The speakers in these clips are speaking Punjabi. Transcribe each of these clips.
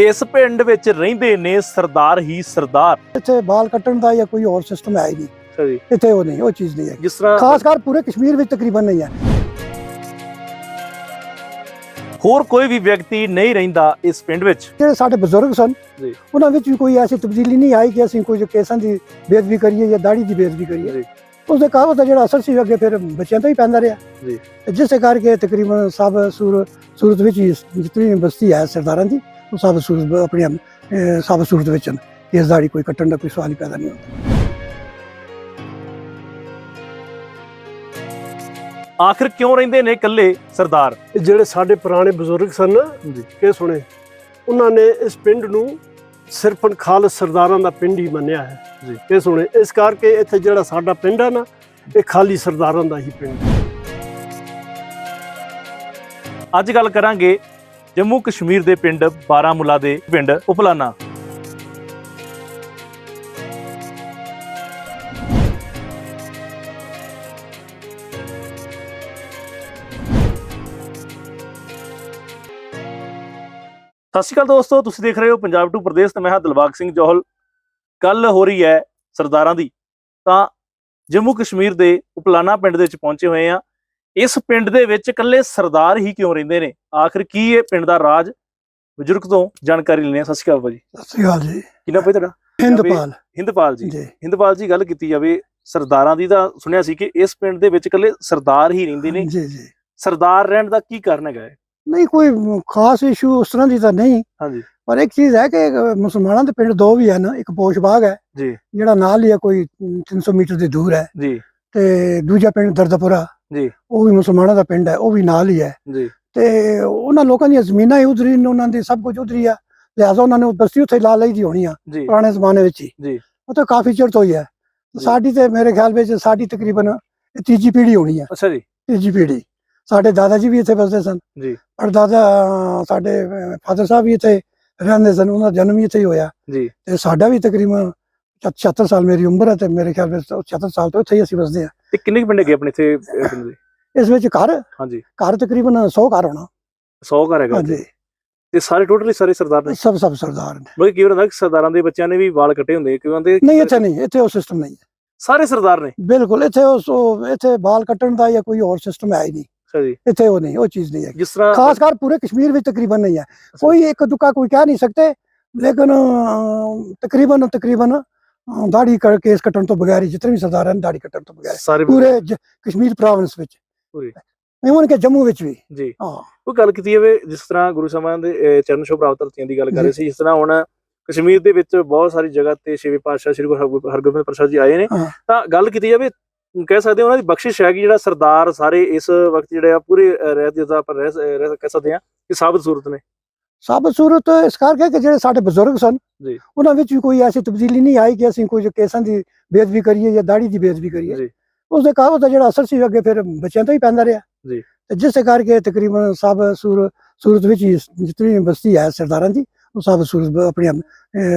ਇਸ ਪਿੰਡ ਵਿੱਚ ਰਹਿੰਦੇ ਨੇ ਸਰਦਾਰ ਹੀ ਸਰਦਾਰ। ਇੱਥੇ ਬਾਲ ਕੱਟਣ ਦਾ ਜਾਂ ਕੋਈ ਹੋਰ ਸਿਸਟਮ ਹੈ ਹੀ ਨਹੀਂ। ਅੱਛਾ ਜੀ। ਇੱਥੇ ਉਹ ਨਹੀਂ ਉਹ ਚੀਜ਼ ਨਹੀਂ ਹੈ ਜਿਸ ਤਰ੍ਹਾਂ ਖਾਸ ਕਰ ਪੂਰੇ ਕਸ਼ਮੀਰ ਵਿੱਚ ਤਕਰੀਬਨ ਨਹੀਂ ਹੈ। ਹੋਰ ਕੋਈ ਵੀ ਵਿਅਕਤੀ ਨਹੀਂ ਰਹਿੰਦਾ ਇਸ ਪਿੰਡ ਵਿੱਚ। ਜਿਹੜੇ ਸਾਡੇ ਬਜ਼ੁਰਗ ਸਨ ਜੀ। ਉਹਨਾਂ ਵਿੱਚ ਵੀ ਕੋਈ ਐਸੀ ਤਬਦੀਲੀ ਨਹੀਂ ਆਈ ਕਿ ਅਸੀਂ ਕੋਈ ਕੇਸਾਂ ਦੀ ਬੇਅਦਬੀ ਕਰੀਏ ਜਾਂ ਦਾੜੀ ਦੀ ਬੇਅਦਬੀ ਕਰੀਏ। ਉਸ ਦੇ ਕਾਰਨ ਦਾ ਜਿਹੜਾ ਅਸਰ ਸੀ ਅੱਗੇ ਫਿਰ ਬੱਚਿਆਂ ਤੋਂ ਹੀ ਪੈਂਦਾ ਰਿਹਾ। ਜੀ। ਜਿਸ ਕਰਕੇ ਤਕਰੀਬਨ ਸਭ ਸੂਰ ਸੂਰਤ ਵਿੱਚ ਜਿਤਨੀ ਬਸਤੀ ਹੈ ਸਰਦਾਰਾਂ ਦੀ ਉਹ ਸਭ ਸੂਰਤ ਆਪਣੀ ਅਹ, ਸਭ ਸੂਰਤ ਵਿੱਚ ਹਨ ਇਸ ਦਾੜੀ ਕੋਈ ਕੱਟਣ ਦਾ ਕੋਈ ਸਵਾਲ ਹੀ ਪੈਦਾ ਨਹੀਂ ਹੁੰਦਾ। ਆਖਿਰ ਕਿਉਂ ਰਹਿੰਦੇ ਨੇ ਇਕੱਲੇ ਸਰਦਾਰ? ਇਹ ਜਿਹੜੇ ਸਾਡੇ ਪੁਰਾਣੇ ਬਜ਼ੁਰਗ ਸਨ ਇਹ ਸੁਣੇ? ਉਹਨਾਂ ਨੇ ਇਸ ਪਿੰਡ ਨੂੰ ਸਿਰਫ ਖਾਲਸ ਸਰਦਾਰਾਂ ਦਾ ਪਿੰਡ ਹੀ ਮੰਨਿਆ ਹੈ। ਜੀ। ਇਹ ਸੁਣੇ? ਇਸ ਕਰਕੇ ਇੱਥੇ ਜਿਹੜਾ ਸਾਡਾ ਪਿੰਡ ਹੈ ਨਾ ਇਹ ਖਾਲੀ ਸਰਦਾਰਾਂ ਦਾ ਹੀ ਪਿੰਡ ਹੈ। ਅੱਜ ਗੱਲ ਕਰਾਂਗੇ ਜੰਮੂ ਕਸ਼ਮੀਰ ਦੇ ਪਿੰਡ ਬਾਰਾਮੂਲਾ ਦੇ ਪਿੰਡ ਉਪਲਾਨਾ। ਸਤਿ ਸ਼੍ਰੀ ਅਕਾਲ ਦੋਸਤੋ, ਤੁਸੀਂ ਦੇਖ ਰਹੇ ਹੋ ਪੰਜਾਬ ਟੂ ਪ੍ਰਦੇਸ਼ ਤੇ ਮੈਂ ਹਾਂ ਦਿਲਬਾਗ ਸਿੰਘ ਜੋਹਲ ਕੱਲ ਹੋ ਰਹੀ ਹੈ ਸਰਦਾਰਾਂ ਦੀ। ਤਾਂ ਜੰਮੂ ਕਸ਼ਮੀਰ ਦੇ ਉਪਲਾਨਾ ਪਿੰਡ ਦੇ ਵਿੱਚ ਪਹੁੰਚੇ ਹੋਏ ਆ ਇਸ ਪਿੰਡ ਦੇ ਵਿੱਚ ਇਕੱਲੇ ਸਰਦਾਰ ਹੀ ਕਿਉਂ ਰਹਿੰਦੇ ਨੇ? ਆਖਿਰ ਕੀ ਇਹ ਪਿੰਡ ਦਾ ਰਾਜ? ਬਜ਼ੁਰਗ ਤੋਂ ਜਾਣਕਾਰੀ ਲੈਣੀ ਹੈ। ਸਤਿ ਸ਼੍ਰੀ ਅਕਾਲ ਭਾਜੀ। ਸਤਿ ਸ੍ਰੀ ਅਕਾਲ ਜੀ। ਕੀ ਨਾਮ ਹੈ ਤੁਹਾਡਾ? ਹਿੰਦਪਾਲ। ਹਿੰਦਪਾਲ ਜੀ। ਹਿੰਦਪਾਲ ਜੀ ਗੱਲ ਕੀਤੀ ਜਾਵੇ ਸਰਦਾਰਾਂ ਦੀ ਤਾਂ ਸੁਣਿਆ ਸੀ ਕਿ ਇਸ ਪਿੰਡ ਦੇ ਵਿੱਚ ਇਕੱਲੇ ਸਰਦਾਰ ਹੀ ਰਹਿੰਦੇ ਨੇ। ਜੀ ਜੀ। ਸਰਦਾਰ ਰਹਿਣ ਦਾ ਕੀ ਕਾਰਨ ਹੈਗਾ ਨਹੀਂ ਕੋਈ ਖਾਸ ਇਸ਼ੂ ਉਸ ਤਰ੍ਹਾਂ ਦੀ ਤਾਂ ਨਹੀਂ। ਹਾਂਜੀ। ਪਰ ਇੱਕ ਚੀਜ਼ ਹੈ ਕਿ ਮੁਸਲਮਾਨਾਂ ਦੇ ਪਿੰਡ ਦੋ ਵੀ ਹਨ। ਇੱਕ ਪੋਸ਼ ਬਾਗ ਹੈ ਜੀ। ਜਿਹੜਾ ਨਾਲ ਹੀ ਹੈ ਕੋਈ 300 ਮੀਟਰ ਦੀ ਦੂਰ ਹੈ। ਜੀ। ਤੇ ਦੂਜਾ ਪਿੰਡ ਦਰਦਪੁਰਾ। ਜੀ। ਉਹ ਵੀ ਮੁਸਲਮਾਨਾਂ ਦਾ ਪਿੰਡ ਹੈ ਉਹ ਵੀ ਨਾਲ ਹੀ ਹੈ। ਜੀ। ਤੇ ਉਹਨਾਂ ਲੋਕਾਂ ਦੀਆਂ ਜ਼ਮੀਨਾਂ ਹੀ ਉਧਰੀ ਉਹਨਾਂ ਦੀ ਸਭ ਕੁਝ ਉਧਰੀ ਆ। ਲਿਹਾਜ਼ਾ ਉਹਨਾਂ ਨੇ ਉਹ ਬਸਤੀ ਉੱਥੇ ਲਾ ਲਈ ਦੀ ਹੋਣੀ ਆ ਪੁਰਾਣੇ ਜ਼ਮਾਨੇ ਵਿੱਚ ਹੀ। ਜੀ। ਉਹ ਤਾਂ ਕਾਫੀ ਚਿਰ ਤੋਂ ਹੀ ਹੈ। ਸਾਡੀ ਤੇ ਮੇਰੇ ਖਿਆਲ ਵਿੱਚ ਸਾਡੀ ਤਕਰੀਬਨ ਤੀਜੀ ਪੀੜ੍ਹੀ ਹੋਣੀ ਆ। ਅੱਛਾ ਜੀ। ਤੀਜੀ ਪੀੜ੍ਹੀ। ਸਾਡੇ ਦਾਦਾ ਜੀ ਵੀ ਇੱਥੇ ਵਸਦੇ ਸਨ। ਜੀ। ਪਰ ਦਾਦਾ ਸਾਡੇ ਫਾਦਰ ਸਾਹਿਬ ਵੀ ਇੱਥੇ ਰਹਿੰਦੇ ਸਨ ਉਹਨਾਂ ਦਾ ਜਨਮ ਵੀ ਇੱਥੇ ਹੀ ਹੋਇਆ। ਜੀ। ਤੇ ਸਾਡਾ ਵੀ ਤਕਰੀਬਨ 76 ਸਾਲ ਮੇਰੀ ਉਮਰ ਹੈ ਤੇ ਮੇਰੇ ਖਿਆਲ ਵਿੱਚ 76 ਸਾਲ ਤੋਂ ਇੱਥੇ ਹੀ ਅਸੀਂ ਵਸਦੇ ਹਾਂ। ਤੇ ਕਿੰਨੇ ਪਿੰਡ ਹੈਗੇ ਆਪਣੇ ਇੱਥੇ ਇਹ ਪਿੰਡ ਦੇ? ਇਸ ਵਿੱਚ ਘਰ ਹਾਂਜੀ। ਘਰ ਤਕਰੀਬਨ 100 ਘਰ ਹੋਣਾ। 100 ਘਰ ਹੈਗਾ ਹਾਂਜੀ। ਤੇ ਸਾਰੇ ਟੋਟਲੀ ਸਾਰੇ ਸਰਦਾਰ ਨੇ? ਸਭ ਸਭ ਸਰਦਾਰ ਨੇ। ਬਲਕਿ ਕੀ ਹੁੰਦਾ ਕਿ ਸਰਦਾਰਾਂ ਦੇ ਬੱਚਿਆਂ ਨੇ ਵੀ ਵਾਲ ਕੱਟੇ ਹੁੰਦੇ ਕਿਉਂ ਆਂਦੇ ਨਹੀਂ ਇੱਥੇ ਨਹੀਂ ਇੱਥੇ ਉਹ ਸਿਸਟਮ ਨਹੀਂ ਹੈ। ਸਾਰੇ ਸਰਦਾਰ ਨੇ? ਬਿਲਕੁਲ ਇੱਥੇ ਉਹ ਇੱਥੇ ਬਾਲ ਕੱਟਣ ਦਾ ਜਾਂ ਕੋਈ ਹੋਰ ਸਿਸਟਮ ਹੈ ਹੀ ਨਹੀਂ। ਜੀ। ਇੱਥੇ ਉਹ ਨਹੀਂ ਉਹ ਚੀਜ਼ ਨਹੀਂ ਹੈ ਜਿਸ ਤਰ੍ਹਾਂ ਖਾਸ ਕਰ ਪੂਰੇ ਕਸ਼ਮੀਰ ਵਿੱਚ ਤਕਰੀਬਨ ਨਹੀਂ ਹੈ। ਕੋਈ ਇੱਕ ਦੁੱਕਾ ਕੋਈ ਕਹਿ ਨਹੀਂ ਸਕਤੇ ਲੇਕਿਨ ਤਕਰੀਬਨ ਤਕਰੀਬਨ ਦਾੜੀ ਕਰ ਕੇਸ ਕੱਟਣ ਤੋਂ ਬਗੈਰ ਹੀ ਜਿਤਨੇ ਵੀ ਸਰਦਾਰ ਹਨ ਦਾੜੀ ਕੱਟਣ ਤੋਂ ਬਗੈਰ ਪੂਰੇ ਕਸ਼ਮੀਰ ਪ੍ਰੋਵਿੰਸ ਵਿੱਚ। ਪੂਰੇ। ਇਵਨ ਕਿ ਜੰਮੂ ਵਿੱਚ ਵੀ। ਜੀ। ਹਾਂ। ਉਹ ਗੱਲ ਕੀਤੀ ਜਾਵੇ ਜਿਸ ਤਰ੍ਹਾਂ ਗੁਰੂ ਸਾਹਿਬਾਨ ਦੇ ਚਰਨ ਛੋਹ ਪ੍ਰਾਪਤ ਧਰਤੀਆਂ ਦੀ ਗੱਲ ਕਰ ਰਹੇ ਸੀ ਜਿਸ ਤਰ੍ਹਾਂ ਹੁਣ ਕਸ਼ਮੀਰ ਦੇ ਵਿੱਚ ਬਹੁਤ ਸਾਰੀ ਜਗ੍ਹਾ ਤੇ ਛੇਵੇਂ ਪਾਤਸ਼ਾਹ ਸ੍ਰੀ ਗੁਰੂ ਹਰਗੋਬਿੰਦ ਪ੍ਰਸਾਦ ਜੀ ਆਏ ਨੇ। ਹਾਂ। ਤਾਂ ਗੱਲ ਕੀਤੀ ਜਾਵੇ ਕਹਿ ਸਕਦੇ ਹਾਂ ਉਹਨਾਂ ਦੀ ਬਖਸ਼ਿਸ਼ ਹੈ ਕਿ ਜਿਹੜਾ ਸਰਦਾਰ ਸਾਰੇ ਇਸ ਵਕਤ ਜਿਹੜੇ ਆ ਪੂਰੇ ਰਹਿਤ ਜਿਹਦਾ ਆਪਾਂ ਰਹਿ ਕਹਿ ਸਕਦੇ ਹਾਂ ਕਿ ਸਾਬਤ ਸੂਰਤ ਨੇ। ਸਭ ਸੂਰਤ ਇਸ ਕਰਕੇ ਕਿ ਜਿਹੜੇ ਸਾਡੇ ਬਜ਼ੁਰਗ ਸਨ ਜੀ। ਉਹਨਾਂ ਵਿੱਚ ਵੀ ਕੋਈ ਐਸੀ ਤਬਦੀਲੀ ਨਹੀਂ ਆਈ ਕਿ ਅਸੀਂ ਕੋਈ ਕੇਸਾਂ ਦੀ ਬੇਅਦਬੀ ਕਰੀਏ ਜਾਂ ਦਾੜੀ ਦੀ ਬੇਅਦਬੀ ਕਰੀਏ। ਜੀ। ਉਸ ਦੇ ਕਾਰਨ ਦਾ ਜਿਹੜਾ ਅਸਰ ਸੀ ਅੱਗੇ ਫਿਰ ਬੱਚਿਆਂ ਤੋਂ ਹੀ ਪੈਂਦਾ ਰਿਹਾ। ਜੀ। ਤੇ ਜਿਸ ਕਰਕੇ ਤਕਰੀਬਨ ਸਭ ਸੂਰ ਸੂਰਤ ਵਿੱਚ ਜਿਤਨੀ ਬਸਤੀ ਹੈ ਸਰਦਾਰਾਂ ਦੀ ਉਹ ਸਭ ਸੂਰਤ ਆਪਣੀ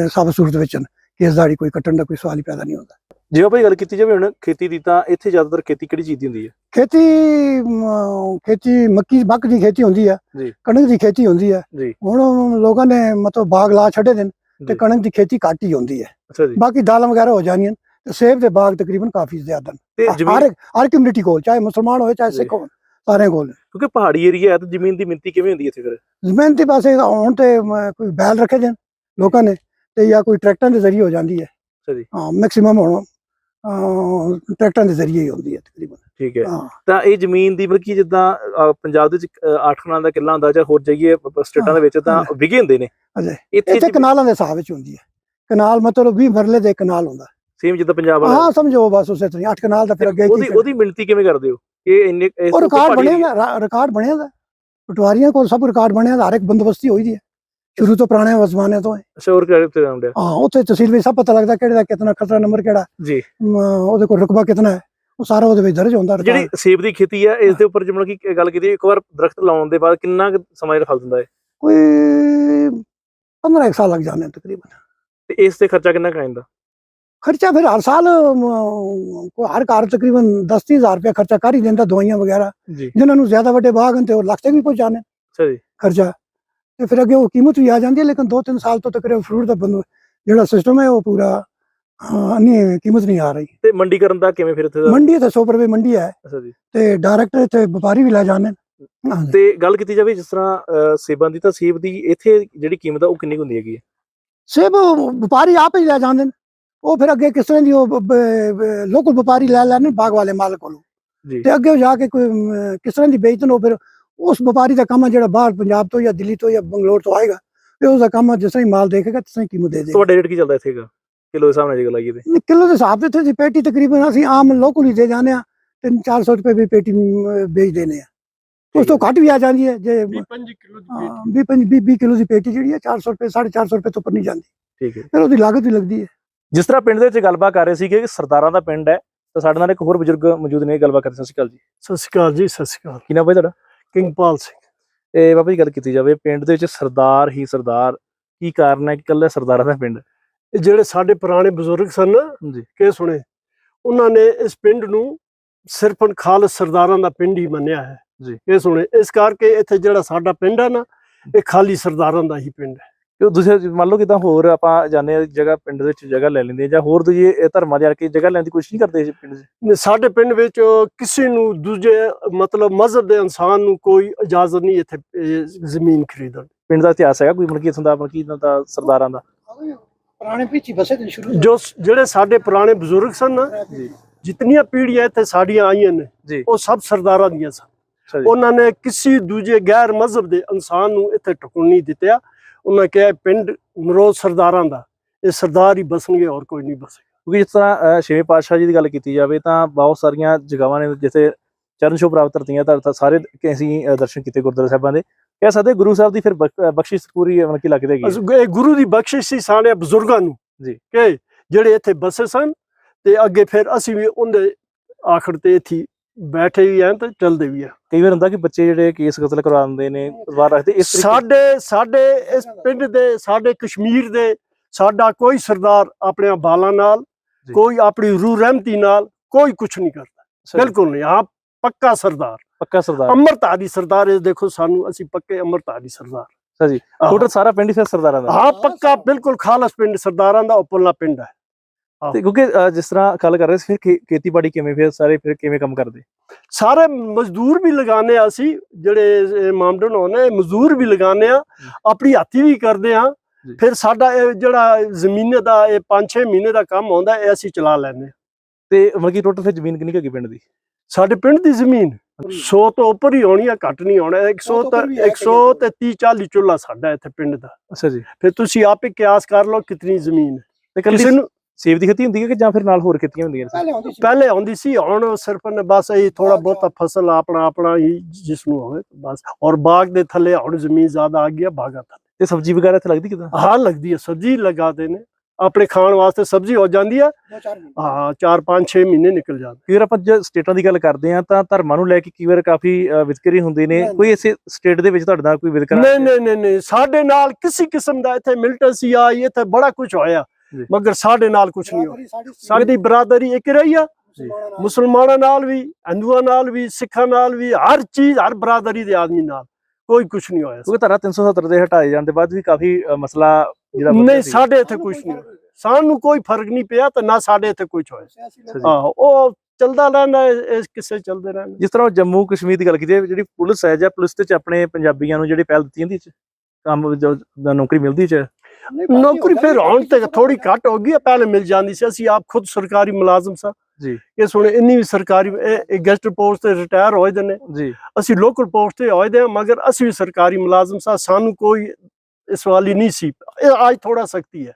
ਸਭ ਸੂਰਤ ਵਿੱਚ ਹਨ। ਕਿ ਇਸ ਦਾੜੀ ਕੋਈ ਕੱਟਣ ਦਾ ਕੋਈ ਸਵਾਲ ਹੀ ਪੈਦਾ ਨਹੀਂ ਹੁੰਦਾ। ਜਿਵੇਂ ਭਾਈ ਗੱਲ ਕੀਤੀ ਜਾਵੇ ਹੁਣ ਖੇਤੀ ਦੀ ਤਾਂ ਇੱਥੇ ਜ਼ਿਆਦਾਤਰ ਖੇਤੀ ਕਿਹੜੀ ਚੀਜ਼ ਦੀ ਹੁੰਦੀ ਹੈ? ਖੇਤੀ ਅਮ, ਖੇਤੀ ਮੱਕੀ ਮੱਕ ਦੀ ਖੇਤੀ ਹੁੰਦੀ ਜੀ। ਕਣਕ ਦੀ ਖੇਤੀ ਹੁੰਦੀ ਹੈ। ਜੀ। ਹੁਣ ਲੋਕਾਂ ਨੇ ਮਤਲਬ ਬਾਗ ਲਾ ਛੱਡੇ ਦੇ ਨੇ ਤੇ ਜੀ। ਕਣਕ ਦੀ ਖੇਤੀ ਘੱਟ ਹੀ ਹੁੰਦੀ ਹੈ। ਅੱਛਾ ਜੀ। ਬਾਕੀ ਦਾਲਾਂ ਵਗੈਰਾ ਹੋ ਜਾਣੀਆਂ ਤੇ ਸੇਬ ਦੇ ਬਾਗ ਤਕਰੀਬਨ ਕਾਫੀ ਜ਼ਿਆਦਾ ਨੇ। ਤੇ ਹਰ ਜ਼ਮੀਨ ਹਰ ਕਮਿਊਨਿਟੀ ਕੋਲ ਚਾਹੇ ਮੁਸਲਮਾਨ ਹੋਵੇ ਚਾਹੇ ਜੀ। ਸਿੱਖ ਹੋਣ ਸਾਰਿਆਂ ਕੋਲ। ਕਿਉਂਕਿ ਪਹਾੜੀ ਏਰੀਆ ਹੈ ਤੇ ਜ਼ਮੀਨ ਦੀ ਮਿੰਤੀ ਕਿਵੇਂ ਹੁੰਦੀ ਹੈ ਇੱਥੇ ਫਿਰ? ਜ਼ਮੀਨ ਦੇ ਪਾਸੇ ਹੁਣ ਤੇ ਕੋਈ ਬੈਲ ਰੱਖੇ ਦੇ ਨੇ ਲੋਕਾਂ ਨੇ ਤੇ ਜਾਂ ਕੋਈ ਟਰੈਕਟਰਾਂ ਦੇ ਜ਼ਰੀਏ ਹੋ ਜਾਂਦੀ ਹੈ। ਅੱਛਾ ਜੀ। ਹਾਂ ਮੈਕਸਿਮਮ ਹੁਣ ਟਰੈਕਟਰਾਂ ਦੇ ਜ਼ਰੀਏ ਹੀ ਹੁੰਦੀ ਹੈ ਤਕਰੀਬਨ। ਠੀਕ ਹੈ। ਹਾਂ। ਤਾਂ ਇਹ ਜ਼ਮੀਨ ਦੀ ਮਤਲਬ ਕਿ ਜਿੱਦਾਂ ਅਹ, ਪੰਜਾਬ ਦੇ ਵਿੱਚ 8 ਕਨਾਲ ਦਾ ਕਿੱਲਾ ਹੁੰਦਾ ਜਾਂ ਹੋਰ ਜਾਈਏ ਪ- ਸਟੇਟਾਂ ਦੇ ਵਿੱਚ ਤਾਂ। ਵਿਗੇ ਹੁੰਦੇ ਨੇ। ਅਜੇ ਇੱਥੇ ਇੱਥੇ ਕਨਾਲਾਂ ਦੇ ਹਿਸਾਬ ਵਿੱਚ ਹੁੰਦੀ ਹੈ। ਕਨਾਲ ਮਤਲਬ 20 ਮਰਲੇ ਦੇ ਕਨਾਲ ਹੁੰਦਾ। ਸੇਮ ਜਿੱਦਾਂ ਪੰਜਾਬ ਵਾਲਾ। ਹਾਂ ਸਮਝੋ ਬਸ ਉਸੇ ਤਰ੍ਹਾਂ 8 ਕਨਾਲ ਦਾ ਫਿਰ ਅੱਗੇ ਉਹਦੀ ਉਹਦੀ ਮਿਣਤੀ ਕਿਵੇਂ ਕਰਦੇ ਹੋ? ਇਹ ਇੰਨੇ ਇਸ ਉਹ ਤੋਂ ਰਿਕਾਰਡ ਪਹਾੜੀ ਬਣਿਆ ਦਾ ਰਿਕਾਰਡ ਬਣਿਆ ਦਾ ਪਟਵਾਰੀਆਂ ਕੋਲ ਸਭ ਰਿਕਾਰਡ ਬਣਿਆ ਦਾ ਹਰ ਇੱਕ ਬੰਦੋਬਸਤੀ ਹੋਈ ਦੀ ਹੈ। ਸ਼ੁਰੂ ਤੋਂ ਪੁਰਾਣੇ ਜ਼ਮਾਨੇ ਤੋਂ ਹੈ। ਹੋਰ ਕਿਹੜੇ ਤੇ ਆਉਂਦੇ ਹਾਂ ਉੱਥੇ ਤਹਿਸੀਲ ਵਿੱਚ ਸਭ ਪਤਾ ਲੱਗਦਾ ਕਿਹੜੇ ਦਾ ਕਿਤਨਾ ਖਤਰਾ ਨੰਬਰ ਕਿਹੜਾ ਜੀ। ਉਹਦੇ ਕੋਲ ਰਕਬਾ ਕਿਤਨਾ ਹੈ ਉਹ ਸਾਰਾ ਉਹਦੇ ਵਿੱਚ ਦਰਜ ਹੁੰਦਾ ਜਿਹੜੀ ਸੇਬ ਦੀ ਖੇਤੀ ਹੈ ਇਸ ਦੇ ਉੱਪਰ ਜਿਵੇਂ ਕਿ ਗੱਲ ਕੀਤੀ ਇੱਕ ਵਾਰ ਦਰਖਤ ਲਾਉਣ ਦੇ ਬਾਅਦ ਕਿੰਨਾ ਕੁ ਸਮਾਂ ਜਿਹੜਾ ਫਲ ਦਿੰਦਾ ਹੈ? ਕੋਈ 15 ਇੱਕ ਸਾਲ ਲੱਗ ਜਾਂਦੇ ਨੇ ਤਕਰੀਬਨ। ਤੇ ਇਸ ਤੇ ਖਰਚਾ ਕਿੰਨਾ ਕੁ ਆ ਜਾਂਦਾ? ਖਰਚਾ ਫਿਰ ਹਰ ਸਾਲ ਕੋਈ ਹਰ ਘਰ ਤਕਰੀਬਨ 10 ਹਜ਼ਾਰ ਰੁਪਏ ਖਰਚਾ ਕਰ ਹੀ ਦਿੰਦਾ ਦਵਾਈਆਂ ਵਗੈਰਾ। ਜਿਨ੍ਹਾਂ ਨੂੰ ਜ਼ਿਆਦਾ ਵੱਡੇ ਬਾਗ ਹਨ ਤੇ ਉਹ ਲੱਖ ਤੱਕ ਵੀ ਪਹੁੰਚ ਜਾਂਦੇ ਨੇ ਅੱਛਾ ਜੀ। ਖਰਚਾ। ਤੇ ਫਿਰ ਅੱਗੇ ਉਹ ਕੀਮਤ ਵੀ ਆ ਜਾਂਦੀ ਹੈ ਲੇਕਿਨ 2-3 ਸਾਲ ਤੋਂ ਤੱਕ ਫਰੂਟ ਦਾ ਬੰਦ ਜਿਹੜਾ ਸਿਸਟਮ ਹੈ ਉਹ ਪੂਰਾ ਨਹੀਂ ਕੀਮਤ ਨਹੀਂ ਆ ਰਹੀ। ਤੇ ਮੰਡੀਕਰਨ ਦਾ ਕਿਵੇਂ ਫਿਰ ਇੱਥੇ ਦਾ? ਮੰਡੀ ਤਾਂ 100 ਰੁਪਏ ਮੰਡੀ ਹੈ। ਅੱਛਾ ਜੀ। ਤੇ ਡਾਇਰੈਕਟ ਇੱਥੇ ਵਪਾਰੀ ਵੀ ਲੈ ਜਾਂਦੇ ਨੇ। ਤੇ ਗੱਲ ਕੀਤੀ ਜਾਵੇ ਜਿਸ ਤਰ੍ਹਾਂ ਸੇਬਾਂ ਦੀ ਤਾਂ ਸੇਬ ਦੀ ਇੱਥੇ ਜਿਹੜੀ ਕੀਮਤ ਆ ਉਹ ਕਿੰਨੀ ਹੁੰਦੀ ਹੈਗੀ ਸੇਬ ਵਪਾਰੀ ਆਪ ਹੀ ਲੈ ਜਾਂਦੇ ਨੇ। ਉਹ ਫਿਰ ਅੱਗੇ ਕਿਸ ਤਰ੍ਹਾਂ ਦੀ ਉਹ ਲੋਕਲ ਵਪਾਰੀ ਲੈ ਲੈਣ ਬਾਗ ਵਾਲੇ ਮਾਲਕ ਕੋਲੋਂ। ਤੇ ਅੱਗੇ ਜਾ ਕੇ ਕੋਈ ਕਿਸ ਤਰ੍ਹਾਂ ਦੀ ਵੇਚਣ ਉਹ ਫਿਰ ਉਸ ਵਪਾਰੀ ਦਾ ਕੰਮ ਹੈ ਜਿਹੜਾ ਬਾਹਰ ਪੰਜਾਬ ਤੋਂ ਜਾਂ ਦਿੱਲੀ ਤੋਂ ਜਾਂ ਬੰਗਲੌਰ ਤੋਂ ਆਏਗਾ ਤੇ ਉਸ ਦਾ ਕੰਮ ਹੈ ਜਿਸ ਤਰ੍ਹਾਂ ਹੀ ਮਾਲ ਦੇਖੇਗਾ ਤਿਸ ਤਰ੍ਹਾਂ ਹੀ ਕੀਮਤ ਦੇ ਦੇਗਾ ਤੁਹਾਡੇ ਰੇਟ ਕੀ ਚੱਲਦਾ ਇੱਥੇ ਦਾ ਕਿਲੋ ਦੇ ਹਿਸਾਬ ਨਾਲ ਜੇ ਗੱਲ ਆਈਏ ਤੇ। ਕਿਲੋ ਦੇ ਹਿਸਾਬ ਤੇ ਇੱਥੇ ਦੀ ਪੇਟੀ ਤਕਰੀਬਨ ਅਸੀਂ ਆਮ ਲੋਕਲ ਹੀ ਦੇ ਜਾਂਦੇ ਆ 3-400 ਰੁਪਏ ਵੀ ਪੇਟੀ ਅਮ, ਵੇਚ ਦੇਨੇ ਆ ਉਸ ਤੋਂ ਘੱਟ ਵੀ ਆ ਜਾਂਦੀ ਹੈ ਜੇ 25 ਕਿਲੋ ਦੀ ਪੇਟੀ। ਹਾਂ, ਵੀਹ ਪੰਜ 20 ਕਿਲੋ ਦੀ ਪੇਟੀ ਜਿਹੜੀ ਹੈ 400 ਰੁਪਏ 450 ਰੁਪਏ ਤੋਂ ਉੱਪਰ ਨਹੀਂ ਜਾਂਦੀ। ਠੀਕ ਹੈ। ਫਿਰ ਉਹਦੀ ਲਾਗਤ ਵੀ ਲੱਗਦੀ ਹੈ। ਜਿਸ ਤਰ੍ਹਾਂ ਪਿੰਡ ਦੇ ਵਿੱਚ ਗੱਲਬਾਤ ਕਰ ਰਹੇ ਸੀਗੇ ਕਿ ਸਰਦਾਰਾਂ ਦਾ ਪਿੰਡ ਹੈ ਤਾਂ ਸਾਡੇ ਨਾਲ ਇੱਕ ਹੋਰ ਬਜ਼ੁਰਗ ਮੌਜੂਦ ਨੇ ਗੱਲਬਾਤ ਕਰਦੇ ਸਤਿ ਸ਼੍ਰੀ ਅਕਾਲ ਜੀ। ਸਤਿ ਸ਼੍ਰੀ ਅਕਾਲ ਜੀ ਸਤਿ ਸ਼੍ਰੀ ਅਕਾਲ। ਕੀ ਨਾਮ ਹੈ ਤੁਹਾਡਾ? ਕਿੰਗਪਾਲ ਸਿੰਘ। ਇਹ ਬਾਬਾ ਜੀ ਗੱਲ ਕੀਤੀ ਜਾਵੇ ਪਿੰਡ ਦੇ ਵਿੱਚ ਸਰਦਾਰ ਹੀ ਸਰਦਾਰ ਕੀ ਕਾਰਨ ਹੈ ਕਿ ਇਕੱਲੇ ਸਰਦਾਰਾਂ ਦਾ ਪਿੰਡ? ਇਹ ਜਿਹੜੇ ਸਾਡੇ ਪੁਰਾਣੇ ਬਜ਼ੁਰਗ ਸਨ ਜੀ ਕਿ ਸੁਣੇ? ਉਹਨਾਂ ਨੇ ਇਸ ਪਿੰਡ ਨੂੰ ਸਿਰਫ ਖਾਲਸ ਸਰਦਾਰਾਂ ਦਾ ਪਿੰਡ ਹੀ ਮੰਨਿਆ ਹੈ। ਜੀ। ਇਹ ਸੁਣੇ? ਇਸ ਕਰਕੇ ਇੱਥੇ ਜਿਹੜਾ ਸਾਡਾ ਪਿੰਡ ਹੈ ਨਾ ਇਹ ਖਾਲੀ ਸਰਦਾਰਾਂ ਦਾ ਹੀ ਪਿੰਡ ਹੈ। ਕਿ ਦੂਸਰੇ ਮੰਨ ਲਓ ਕਿਦਾਂ ਹੋਰ ਆਪਾਂ ਜਾਂਦੇ ਹਾਂ ਜਗ੍ਹਾ ਪਿੰਡ ਦੇ ਵਿੱਚ ਜਗ੍ਹਾ ਲੈ ਲੈਂਦੇ ਜਾਂ ਹੋਰ ਦੂਜੇ ਇਹ ਧਰਮਾਂ ਦੇ ਆ ਕੇ ਜਗ੍ਹਾ ਲੈਣ ਦੀ ਕੋਸ਼ਿਸ਼ ਨਹੀਂ ਕਰਦੇ ਇਸ ਪਿੰਡ 'ਚ? ਸਾਡੇ ਪਿੰਡ ਵਿੱਚ ਕਿਸੇ ਨੂੰ ਦੂਜੇ ਮਤਲਬ ਮਜ਼ਹਬ ਦੇ ਇਨਸਾਨ ਨੂੰ ਕੋਈ ਇਜਾਜ਼ਤ ਨਹੀਂ ਇੱਥੇ ਜ਼ਮੀਨ ਖਰੀਦਣ। ਪਿੰਡ ਦਾ ਇਤਿਹਾਸ ਹੈਗਾ ਕੋਈ ਮਤਲਬ ਕਿ ਇੱਥੋਂ ਦਾ ਮਤਲਬ ਕਿ ਇੱਦਾਂ ਦਾ ਸਰਦਾਰਾਂ ਦਾ? ਪੁਰਾਣੇ ਪਿੱਛੇ ਬਸੇ ਤੇ ਸ਼ੁਰੂ ਜੋ ਜਿਹੜੇ ਸਾਡੇ ਪੁਰਾਣੇ ਬਜ਼ੁਰਗ ਸਨ ਨਾ ਜੀ। ਜਿਤਨੀਆਂ ਪੀੜ੍ਹੀਆਂ ਇੱਥੇ ਸਾਡੀਆਂ ਆਈਆਂ ਨੇ ਜੀ। ਉਹ ਸਭ ਸਰਦਾਰਾਂ ਦੀਆਂ ਸਨ। ਉਹਨਾਂ ਨੇ ਕਿਸੇ ਦੂਜੇ ਗੈਰ ਮਜ਼ਹਬ ਦੇ ਇਨਸਾਨ ਨੂੰ ਇੱਥੇ ਟਿਕਣ ਨਹੀਂ ਦਿੱਤਾ ਉਹਨਾਂ ਕਿਹਾ ਪਿੰਡ ਨਰੋਜ਼ ਸਰਦਾਰਾਂ ਦਾ ਇਹ ਸਰਦਾਰ ਹੀ ਬਸਣਗੇ ਹੋਰ ਕੋਈ ਨਹੀਂ ਬਸੇਗਾ। ਕਿਉਂਕਿ ਜਿਸ ਤਰ੍ਹਾਂ ਛੇਵੇਂ ਪਾਤਸ਼ਾਹ ਜੀ ਦੀ ਗੱਲ ਕੀਤੀ ਜਾਵੇ ਤਾਂ ਬਹੁਤ ਸਾਰੀਆਂ ਜਗ੍ਹਾਵਾਂ ਨੇ ਜਿੱਥੇ ਚਰਨ ਛੋਹ ਪ੍ਰਾਪਤ ਧਰਤੀਆਂ ਤਾਂ ਤਾਂ ਸਾਰੇ ਅਸੀਂ ਦਰਸ਼ਨ ਕੀਤੇ ਗੁਰਦੁਆਰਾ ਸਾਹਿਬਾਂ ਦੇ। ਕਹਿ ਸਕਦੇ ਗੁਰੂ ਸਾਹਿਬ ਦੀ ਫਿਰ ਬਖਸ਼ਿਸ਼ ਪੂਰੀ ਮਤਲਬ ਕਿ ਲੱਗਦੀ ਇਹ ਗੁਰੂ ਦੀ ਬਖਸ਼ਿਸ਼ ਸੀ ਸਾਡੇ ਬਜ਼ੁਰਗਾਂ ਨੂੰ ਜੀ। ਕਿ ਜਿਹੜੇ ਇੱਥੇ ਬਸੇ ਸਨ ਤੇ ਅੱਗੇ ਫਿਰ ਅਸੀਂ ਵੀ ਉਹਦੇ ਆਖਰ ਤੇ ਇੱਥੇ ਬੈਠੇ ਵੀ ਆਂ ਤੇ ਚੱਲਦੇ ਵੀ ਆ। ਕਈ ਵਾਰ ਹੁੰਦਾ ਕਿ ਬੱਚੇ ਜਿਹੜੇ ਕੇਸ ਕਤਲ ਕਰਵਾ ਦਿੰਦੇ ਨੇ ਵਾਰ ਰੱਖਦੇ ਇਸ ਸਾਡੇ ਸਾਡੇ ਇਸ ਪਿੰਡ ਦੇ ਸਾਡੇ ਕਸ਼ਮੀਰ ਦੇ ਸਾਡਾ ਕੋਈ ਸਰਦਾਰ ਆਪਣੇ ਬਾਲਾਂ ਨਾਲ। ਕੋਈ ਆਪਣੀ ਰੂਹ ਰਹਿਮਤੀ ਨਾਲ ਕੋਈ ਕੁਝ ਨਹੀਂ ਕਰਦਾ। ਬਿਲਕੁਲ ਨਹੀਂ ਹਾਂ ਪੱਕਾ ਸਰਦਾਰ। ਪੱਕਾ ਸਰਦਾਰ। ਅੰਮ੍ਰਿਤਧਾਰੀ ਸਰਦਾਰ ਇਹ ਦੇਖੋ ਸਾਨੂੰ ਅਸੀਂ ਪੱਕੇ ਅੰਮ੍ਰਿਤਧਾਰੀ ਸਰਦਾਰ। ਜੀ ਆਹੋ। ਟੋਟਲ ਸਾਰਾ ਪਿੰਡ ਹੀ ਸਰਦਾਰਾਂ ਦਾ? ਹਾਂ ਪੱਕਾ ਬਿਲਕੁਲ ਖਾਲਸ ਪਿੰਡ ਸਰਦਾਰਾਂ ਦਾ ਉਪਰਲਾ ਪਿੰਡ ਹੈ। ਤੇ ਕਿਉਂਕਿ ਜਿਸ ਤਰ੍ਹਾਂ ਗੱਲ ਕਰ ਰਹੇ ਸੀ ਫਿਰ ਖੇਤੀਬਾੜੀ ਕਿਵੇਂ ਫਿਰ ਸਾਰੇ ਫਿਰ ਕਿਵੇਂ ਕੰਮ ਕਰਦੇ? ਸਾਰੇ ਮਜ਼ਦੂਰ ਵੀ ਲਗਾਉਂਦੇ ਆ ਅਸੀਂ ਜਿਹੜੇ ਮਾਮਡਨ ਹੋਣੇ ਮਜ਼ਦੂਰ ਵੀ ਲਗਾਉਂਦੇ ਆ ਆਪਣੀ ਹੱਥੀ ਵੀ ਕਰਦੇ ਆ। ਫਿਰ ਸਾਡਾ ਇਹ ਜਿਹੜਾ ਜ਼ਮੀਨੇ ਦਾ ਇਹ 5-6 ਮਹੀਨੇ ਦਾ ਕੰਮ ਆਉਂਦਾ ਇਹ ਅਸੀਂ ਚਲਾ ਲੈਂਦੇ। ਤੇ ਮਤਲਬ ਕਿ ਟੋਟਲ ਫਿਰ ਜ਼ਮੀਨ ਕਿੰਨੀ ਹੈਗੀ ਪਿੰਡ ਦੀ? ਸਾਡੇ ਪਿੰਡ ਦੀ ਜ਼ਮੀਨ 100 ਤੋਂ ਉੱਪਰ ਹੀ ਹੋਣੀ ਆ ਘੱਟ ਨਹੀਂ ਹੋਣਾ 100 ਤੋਂ ਤਾਂ ਉੱਪਰ ਵੀ ਹੈ 100 ਤੇ 30 40 ਚੁੱਲਾ ਸਾਡਾ ਇੱਥੇ ਪਿੰਡ ਦਾ। ਅੱਛਾ ਜੀ। ਫਿਰ ਤੁਸੀਂ ਆਪੇ ਕਿਆਸ ਕਰ ਲਓ ਕਿਤਨੀ ਜ਼ਮੀਨ ਹੈ। ਤੇ ਕਿਸੇ ਨੂੰ ਸੇਬ ਦੀ ਖੇਤੀ ਹੁੰਦੀ ਹੈ ਕਿ ਜਾਂ ਫਿਰ ਨਾਲ ਹੋਰ ਖੇਤੀਆਂ ਹੁੰਦੀਆਂ ਨੇ? ਪਹਿਲੇ ਆਉਂਦੀ ਸੀ। ਪਹਿਲੇ ਆਉਂਦੀ ਸੀ ਹੁਣ ਸਿਰਫ ਨੇ ਬਸ ਇਹ ਥੋੜਾ ਬਹੁਤਾ ਫਸਲ ਆਪਣਾ ਆਪਣਾ ਹੀ ਜਿਸ ਨੂੰ ਹੋਵੇ ਬਸ। ਔਰ ਬਾਗ ਦੇ ਥੱਲੇ ਹੁਣ ਜ਼ਮੀਨ ਜ਼ਿਆਦਾ ਆ ਗਈ ਹੈ ਬਾਗਾ ਥੱਲੇ। ਤੇ ਸਬਜ਼ੀ ਵਗੈਰਾ ਇੱਥੇ ਲੱਗਦੀ ਕਿਦਾਂ? ਹਾਂ ਲੱਗਦੀ ਹੈ ਸਬਜ਼ੀ ਲਗਾਦੇ ਨੇ। ਆਪਣੇ ਖਾਣ ਵਾਸਤੇ ਸਬਜ਼ੀ ਹੋ ਜਾਂਦੀ ਹੈ ਦੋ ਚਾਰ ਮਹੀਨੇ। ਹਾਂ 4 5 6 ਮਹੀਨੇ ਨਿਕਲ ਜਾਂਦੇ। ਵਾਰ ਆਪਾਂ ਜੇ ਸਟੇਟਾਂ ਦੀ ਗੱਲ ਕਰਦੇ ਆ ਤਾਂ ਧਰਮਾਂ ਨੂੰ ਲੈ ਕੇ ਕਈ ਵਾਰ ਕਾਫੀ ਵਿਤਕਰੇ ਹੁੰਦੇ ਨੇ। ਕੋਈ ਇਸੇ ਸਟੇਟ ਦੇ ਵਿੱਚ ਤੁਹਾਡੇ ਨਾਲ ਕੋਈ ਵਿਤਕਰਾ ਨਹੀਂ ਨਹੀਂ ਨਹੀਂ ਸਾਡੇ ਨਾਲ ਕਿਸੇ ਕਿਸਮ ਦਾ ਇੱਥੇ ਮਿਲਟੈਂਸੀ ਆਈ ਇੱਥੇ ਬੜਾ ਕੁਝ ਹੋਇਆ। ਮਗਰ ਸਾਡੇ ਨਾਲ ਕੁਝ ਨਹੀਂ ਹੋਇਆ। ਸਾਡੀ ਬਰਾਦਰੀ ਇੱਕ ਰਹੀ ਆ। ਮੁਸਲਮਾਨਾਂ ਨਾਲ। ਵੀ ਹਿੰਦੂਆਂ ਨਾਲ ਵੀ ਸਿੱਖਾਂ ਨਾਲ ਵੀ ਹਰ ਚੀਜ਼ ਹਰ ਬਰਾਦਰੀ ਦੇ ਆਦਮੀ ਨਾਲ ਕੋਈ ਕੁਝ ਨਹੀਂ ਹੋਇਆ। ਕਿਉਂਕਿ ਧਾਰਾ 370 ਦੇ ਹਟਾਏ ਜਾਣ ਦੇ ਬਾਅਦ ਵੀ ਕਾਫੀ ਮਸਲਾ ਜਿਹੜਾ ਨਹੀਂ। ਸਾਡੇ ਇੱਥੇ ਕੁਝ ਨਹੀਂ ਸਾਨੂੰ ਕੋਈ ਫ਼ਰਕ ਨਹੀਂ ਪਿਆ ਤੇ ਨਾ ਸਾਡੇ ਇੱਥੇ ਕੁਝ ਹੋਇਆ। ਆਹੋ ਉਹ ਚੱਲਦਾ ਰਹਿੰਦਾ ਇਹ ਇਹ ਕਿੱਸੇ ਚੱਲਦੇ ਰਹਿੰਦੇ। ਜਿਸ ਤਰ੍ਹਾਂ ਜੰਮੂ ਕਸ਼ਮੀਰ ਦੀ ਗੱਲ ਕੀਤੀ ਜਿਹੜੀ ਪੁਲਿਸ ਹੈ ਜਾਂ ਪੁਲਿਸ ਦੇ ਚ ਆਪਣੇ ਪੰਜਾਬੀਆਂ ਨੂੰ ਜਿਹੜੀ ਪਹਿਲ ਦਿੱਤੀ ਜਾਂਦੀ ਚ ਕੰਮ ਨੌਕਰੀ ਮਿਲਦੀ ਚ ਨੌਕਰੀ ਫਿਰ ਹੁਣ ਤੱਕ ਥੋੜੀ ਘੱਟ ਹੋ ਗਈ ਹੈ ਪਹਿਲੇ ਮਿਲ ਜਾਂਦੀ ਸੀ। ਅਸੀਂ ਆਪ ਖੁਦ ਸਰਕਾਰੀ ਮੁਲਾਜ਼ਮ ਸਾਂ। ਜੀ। ਇਹ ਸੁਣੇ ਇੰਨੀ ਵੀ ਸਰਕਾਰੀ ਗੈਸਟ ਪੋਸਟ ਤੇ ਰਿਟਾਇਰ ਹੋਏ ਦੇ ਨੇ ਜੀ। ਅਸੀਂ ਲੋਕਲ ਪੋਸਟ ਤੇ ਹੋਏ ਦੇ ਹਾਂ, ਮਗਰ ਅਸੀਂ ਵੀ ਸਰਕਾਰੀ ਮੁਲਾਜ਼ਮ ਸਾਂ। ਸਾਨੂੰ ਕੋਈ ਇਸ ਵਾਲੀ ਨਹੀਂ ਸੀ। ਇਹ ਅੱਜ ਥੋੜਾ ਸਖਤੀ ਹੈ।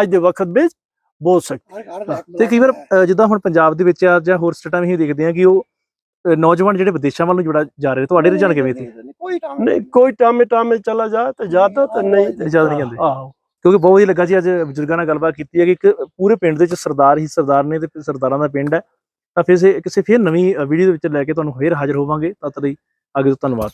ਅੱਜ ਦੇ ਵਕਤ ਵਿੱਚ ਬਹੁਤ ਸਖਤੀ ਤੇ ਕਈ ਵਾਰ ਜਿੱਦਾਂ ਹੁਣ ਪੰਜਾਬ ਦੇ ਵਿੱਚ ਆ ਜਾਂ ਹੋਰ ਸਟੇਟਾਂ ਵੀ ਅਸੀਂ ਦੇਖਦੇ ਆ ਕਿ ਉਹ ਨੌਜਵਾਨ ਜਿਹੜੇ ਵਿਦੇਸ਼ਾਂ ਵੱਲ ਨੂੰ ਜੁੜਾ ਜਾ ਰਹੇ ਤੁਹਾਡੇ ਰੁਝਾਨ ਕਿਵੇਂ ਸੀ ਕੋਈ ਟਾਈਮ ਨਹੀਂ ਕੋਈ ਟਾਮੇ ਟਾਮੇ ਚਲਾ ਜਾ ਤੇ ਜਾਤਾ ਤੇ ਨਹੀਂ ਤੇ ਜ਼ਿਆਦਾ ਨਹੀਂ ਜਾਂਦੇ। ਆਹੋ। ਕਿਉਂਕਿ ਬਹੁਤ ਵਧੀਆ ਲੱਗਾ ਜੀ ਅੱਜ ਬਜ਼ੁਰਗਾਂ ਨਾਲ ਗੱਲਬਾਤ ਕੀਤੀ ਹੈ ਕਿ ਇੱਕ ਪੂਰੇ ਪਿੰਡ ਦੇ ਵਿੱਚ ਸਰਦਾਰ ਹੀ ਸਰਦਾਰ ਨੇ ਤੇ ਸਰਦਾਰਾਂ ਦਾ ਪਿੰਡ ਹੈ। ਤਾਂ ਫਿਰ ਸੇ- ਕਿਸੇ ਫਿਰ ਨਵੀਂ ਵੀਡੀਓ ਦੇ ਵਿੱਚ ਲੈ ਕੇ ਤੁਹਾਨੂੰ ਫੇਰ ਹਾਜ਼ਰ ਹੋਵਾਂਗੇ। ਤਦ ਲਈ ਅੱਗੇ ਤੋਂ ਧੰਨਵਾਦ।